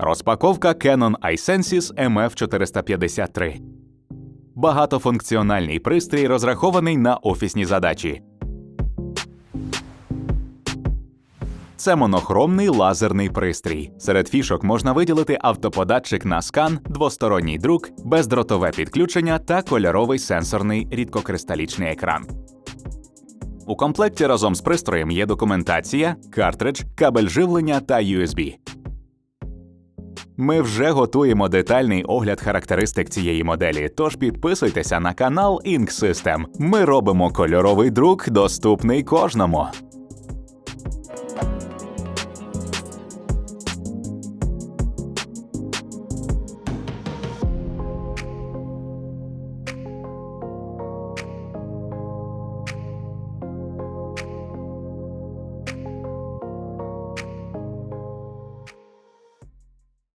Розпаковка Canon iSensis MF453. Багатофункціональний пристрій розрахований на офісні задачі. Це монохромний лазерний пристрій. Серед фішок можна виділити автоподатчик на скан, двосторонній друк, бездротове підключення та кольоровий сенсорний рідкокристалічний екран. У комплекті разом з пристроєм є документація, картридж, кабель живлення та USB. Ми вже готуємо детальний огляд характеристик цієї моделі, тож підписуйтеся на канал Ink System. Ми робимо кольоровий друк, доступний кожному.